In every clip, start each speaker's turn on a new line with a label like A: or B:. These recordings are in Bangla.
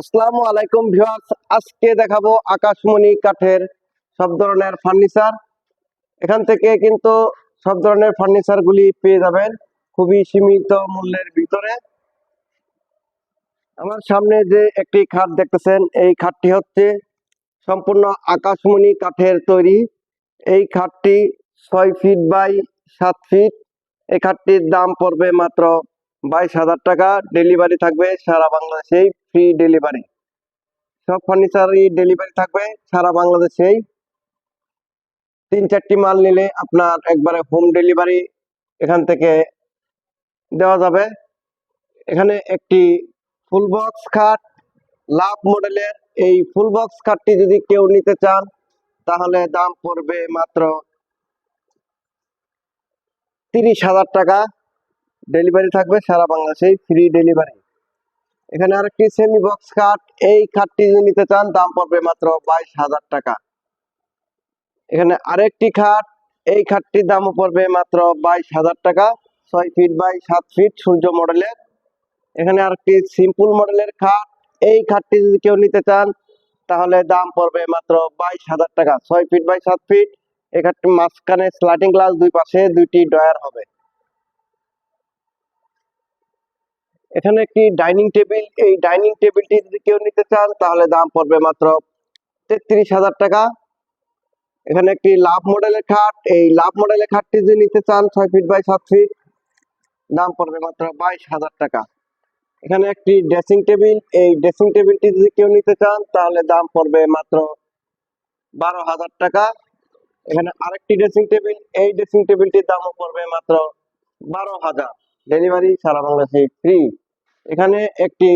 A: আসসালামু আলাইকুম ভিউয়ার্স, আজকে দেখাবো আকাশমণি কাঠের সব ধরনের ফার্নিচার। এখান থেকে কিন্তু সব ধরনের ফার্নিচার গুলি পেয়ে যাবেন খুবই সীমিত মূল্যের ভিতরে। আমার সামনে যে একটি খাট দেখতেছেন, এই খাটটি হচ্ছে সম্পূর্ণ আকাশমণি কাঠের তৈরি। এই খাটটি ছয় ফিট বাই সাত ফিট। এই খাটটির দাম পড়বে মাত্র বাইশ হাজার টাকা ডেলিভারি থাকবে সারা বাংলাদেশেই ফ্রি ডেলিভারি সব ফার্নিচারই ডেলিভারি থাকবে সারা বাংলাদেশেই। তিন চারটি মাল নিলে আপনার একবারে হোম ডেলিভারি এখান থেকে দেওয়া যাবে। এখানে একটি ফুল বক্স খাট লাভ মডেলের এই ফুল বক্স খাটটি যদি কেউ নিতে চান, তাহলে দাম পড়বে মাত্র তিরিশ হাজার টাকা। ডেলিভারি থাকবে সারা বাংলাদেশেই ফ্রি ডেলিভারি এখানে আরেকটি সেমি বক্স খাট এই খাটটি যদি নিতে চান, দাম পড়বে মাত্র বাইশ হাজার টাকা। এখানে আরেকটি খাট এই খাটটির দামও পড়বে মাত্র বাইশ হাজার টাকা। ছয় ফিট বাই সাত ফিট সূর্য মডেলের এখানে আরেকটি সিম্পল মডেলের খাট এই খাটটি যদি কেউ নিতে চান, তাহলে দাম পড়বে মাত্র বাইশ হাজার টাকা। ছয় ফিট বাই সাত ফিট এই খাটটি মাঝখানে স্লাইডিং গ্লাস দুই পাশে, দুইটি ডয়ার হবে। এখানে একটি ডাইনিং টেবিল, এই ডাইনিং টেবিলটি যদি কেউ নিতে চান, তাহলে দাম পড়বে মাত্র তেত্রিশ হাজার টাকা। এখানে একটি লাভ মডেলের খাট, এই লাভ মডেলের খাটটি যদি নিতে চান, ছয় ফিট বাই সাত ফিট, দাম পড়বে মাত্র বাইশ হাজার টাকা। এখানে একটি ড্রেসিং টেবিল, এই ড্রেসিং টেবিলটি যদি কেউ নিতে চান, তাহলে দাম পড়বে মাত্র বারো হাজার টাকা। এখানে আরেকটি ড্রেসিং টেবিল, এই ড্রেসিং টেবিলটির দামও পড়বে মাত্র বারো হাজার। ডেলিভারি সারা বাংলাদেশে ফ্রি। এখানে একটি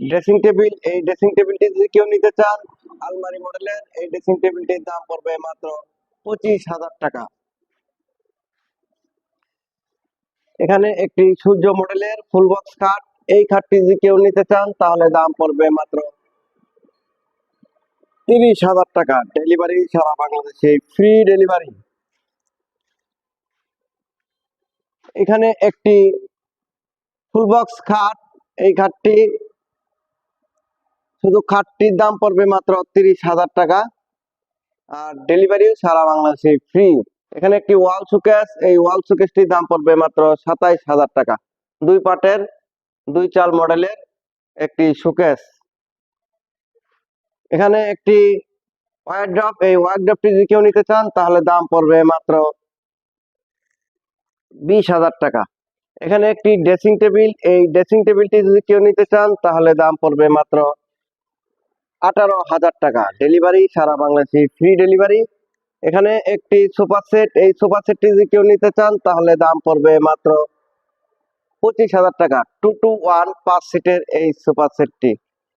A: ড্রেসিং টেবিল এই ড্রেসিং টেবিলটি যদি কেউ নিতে চান, আলমারি মডেলের এই ড্রেসিং টেবিলটির দাম পড়বে মাত্র পঁচিশ হাজার টাকা। এখানে একটি সূর্য মডেলের ফুল বক্স খাট এই খাটটি যদি কেউ নিতে চান, তাহলে দাম পড়বে মাত্র তিরিশ হাজার টাকা। ডেলিভারি সারা বাংলাদেশে ফ্রি ডেলিভারি এখানে একটি ফুল বক্স খাট, এই খাটটি শুধু খাটটির দাম পড়বে মাত্র তিরিশ হাজার টাকা। আর ডেলিভারিও সারা বাংলাদেশে ফ্রি। এখানে একটি ওয়াল সুকেস এই ওয়াল সুকেসটির দাম পড়বে মাত্র সাতাইশ হাজার টাকা। দুই পাটের, দুই চাল মডেলের একটি সুকেস এখানে একটি ওয়ারড্রপ এই ওয়ারড্রপটি যদি কেউ নিতে চান, তাহলে দাম পড়বে মাত্র বিশ হাজার টাকা। এখানে একটি ড্রেসিং টেবিল। এই ড্রেসিং টেবিলটি যদি কেউ নিতে চান, তাহলে দাম পড়বে মাত্র আঠারো হাজার টাকা। ডেলিভারি, সারা বাংলাদেশে ফ্রি ডেলিভারি। এখানে একটি সোফা সেট। এই সোফা সেটটি যদি কেউ নিতে চান, তাহলে দাম পড়বে মাত্র পঁচিশ হাজার টাকা। টু টু ওয়ান পাঁচ সিটের এই সোফা সেটটি।